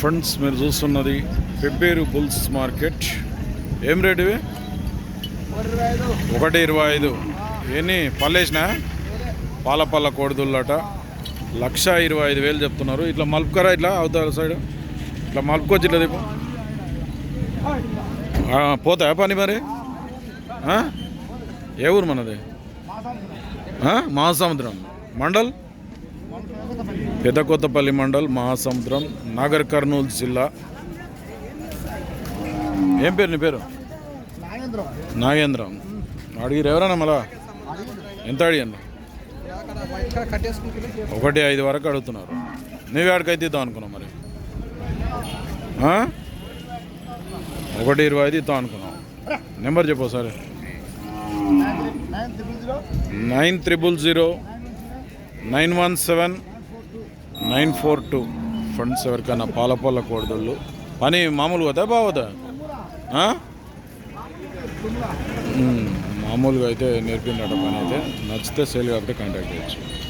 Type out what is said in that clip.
Friends మీరు చూస్తున్నది Pebbair bulls market. ఏం రేటు ఇవి? ఒకటి ఇరవై ఐదు. ఎన్ని? పల్లేసిన? పాల పళ్ళ కోడిదుళ్ళట. లక్ష ఇరవై ఐదు వేలు చెప్తున్నారు. ఇట్లా మలుపుకరా ఇట్లా అవుతారు సైడ్? ఇట్లా మలుపుకోవచ్చు ఇట్లా దీపం పోతాయా పని మరి? ఏ ఊరు మనది? మహాసముద్రం మండల్? పెద్ద కొత్తపల్లి మండల్ మహాసముద్రం నాగర్ కర్నూలు జిల్లా. ఏం పేరు నీ పేరు? నాగేంద్రం. అడిగిరు ఎవరన్నా మళ్ళా? ఎంత అడిగాను? ఒకటి ఐదు వరకు అడుగుతున్నారు. నువ్వు ఆడికైతే ఇద్దాం అనుకున్నావు మరి? ఒకటి ఇరవై ఐదు ఇద్దాం అనుకున్నావు. నెంబర్ చెప్పు సరే nine triple zero. Nine one seven. Nine four two. Friends ఎవరికైనా పాలపల్ల కోడదళ్ళు. పని మామూలుగా కదా బావదా మామూలుగా అయితే నేర్పినట్టు పని అయితే. నచ్చితే సేల్ కాబట్టి కాంటాక్ట్ చేయొచ్చు.